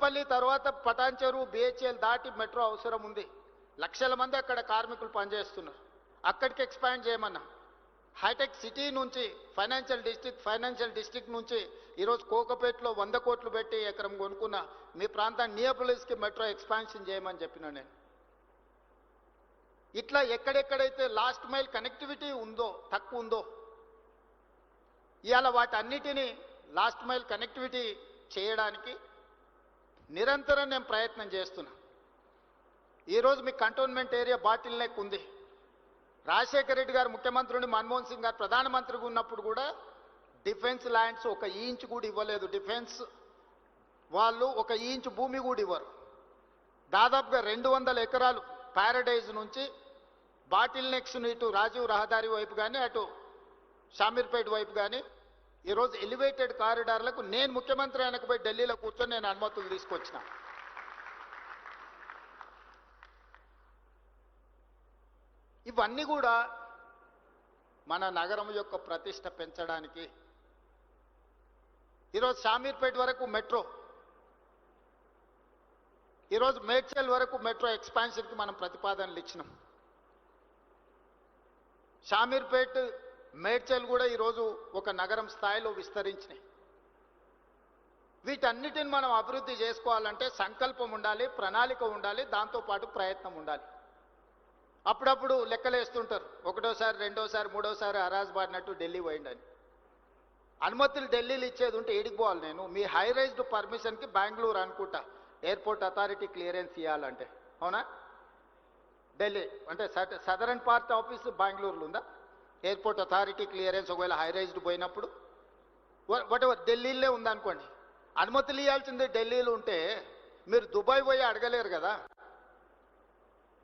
కుక్కట్పల్లి తర్వాత పటాన్చెరు బిహెచ్ఎల్ దాటి మెట్రో అవసరం ఉంది. లక్షల మంది అక్కడ కార్మికులు పనిచేస్తున్నారు. అక్కడికి ఎక్స్పాండ్ చేయమన్నా. హైటెక్ సిటీ నుంచి ఫైనాన్షియల్ డిస్టిక్ ఫైనాన్షియల్ డిస్ట్రిక్ట్ నుంచి ఈరోజు కోకపేటలో వంద కోట్లు పెట్టి ఎకరం కొనుక్కున్న మీ ప్రాంతాన్ని నియోపొలిస్కి మెట్రో ఎక్స్పాన్షన్ చేయమని చెప్పిన నేను. ఇట్లా ఎక్కడెక్కడైతే లాస్ట్ మైల్ కనెక్టివిటీ ఉందో తక్కువ ఉందో ఇవాళ వాటన్నిటినీ లాస్ట్ మైల్ కనెక్టివిటీ చేయడానికి నిరంతరం నేను ప్రయత్నం చేస్తున్నా. ఈరోజు మీ కంటోన్మెంట్ ఏరియా బాటిల్ నెక్ ఉంది. రాజశేఖర రెడ్డి గారు ముఖ్యమంత్రి మన్మోహన్ సింగ్ గారు ప్రధానమంత్రిగా ఉన్నప్పుడు కూడా డిఫెన్స్ ల్యాండ్స్ ఒక ఇంచ్ కూడా ఇవ్వలేదు. డిఫెన్స్ వాళ్ళు ఒక ఇంచ్ భూమి కూడా ఇవ్వరు. దాదాపుగా రెండు వందల ఎకరాలు ప్యారడైజ్ నుంచి బాటిల్ నెక్స్ ఇటు రాజీవ్ రహదారి వైపు కానీ అటు షామీర్పేట వైపు కానీ ఈరోజు ఎలివేటెడ్ కారిడార్లకు నేను ముఖ్యమంత్రి ఆయనకు పోయి ఢిల్లీలో కూర్చొని నేను అనుమతులు తీసుకొచ్చిన. ఇవన్నీ కూడా మన నగరం యొక్క ప్రతిష్ట పెంచడానికి. ఈరోజు షామీర్పేట వరకు మెట్రో. ఈరోజు మేడ్చల్ వరకు మెట్రో ఎక్స్పాన్షన్కి మనం ప్రతిపాదనలు ఇచ్చినాం. షామీర్పేట్ మేడ్చల్ కూడా ఈరోజు ఒక నగరం స్థాయిలో విస్తరించినాయి. వీటన్నిటిని మనం అభివృద్ధి చేసుకోవాలంటే సంకల్పం ఉండాలి ప్రణాళిక ఉండాలి దాంతోపాటు ప్రయత్నం ఉండాలి. అప్పుడప్పుడు లెక్కలేస్తుంటారు. ఒకటోసారి రెండోసారి మూడోసారి అరాజ్ బాడినట్టు ఢిల్లీ పోయిండని. అనుమతులు ఢిల్లీలు ఇచ్చేది ఉంటే ఏడికి పోవాలి నేను. మీ హై రైజ్డ్ పర్మిషన్కి బెంగళూరు అనుకుంటా. ఎయిర్పోర్ట్ అథారిటీ క్లియరెన్స్ ఇవ్వాలంటే అవునా? ఢిల్లీ అంటే సదరన్ పార్ట్ ఆఫీస్ బెంగళూరులో ఉందా? ఎయిర్పోర్ట్ అథారిటీ క్లియరెన్స్ ఒకవేళ హైరైజ్డ్ పోయినప్పుడు వాట్ ఎవర్ ఢిల్లీలో ఉందనుకోండి. అనుమతులు ఇవ్వాల్సింది ఢిల్లీలో ఉంటే మీరు దుబాయ్ పోయి అడగలేరు కదా.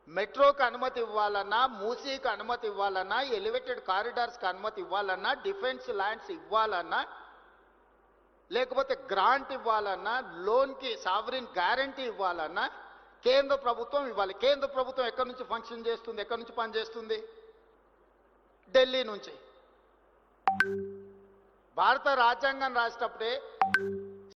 మెట్రోకి అనుమతి ఇవ్వాలన్నా మూసీకి అనుమతి ఇవ్వాలన్నా ఎలివేటెడ్ కారిడార్స్కి అనుమతి ఇవ్వాలన్నా డిఫెన్స్ ల్యాండ్స్ ఇవ్వాలన్నా లేకపోతే గ్రాంట్ ఇవ్వాలన్నా లోన్కి సావరిన్ గ్యారంటీ ఇవ్వాలన్నా కేంద్ర ప్రభుత్వం ఇవ్వాలి. కేంద్ర ప్రభుత్వం ఎక్కడి నుంచి ఫంక్షన్ చేస్తుంది? ఎక్కడి నుంచి పనిచేస్తుంది ఢిల్లీ నుంచి. భారత రాజ్యాంగం రాసేటప్పుడే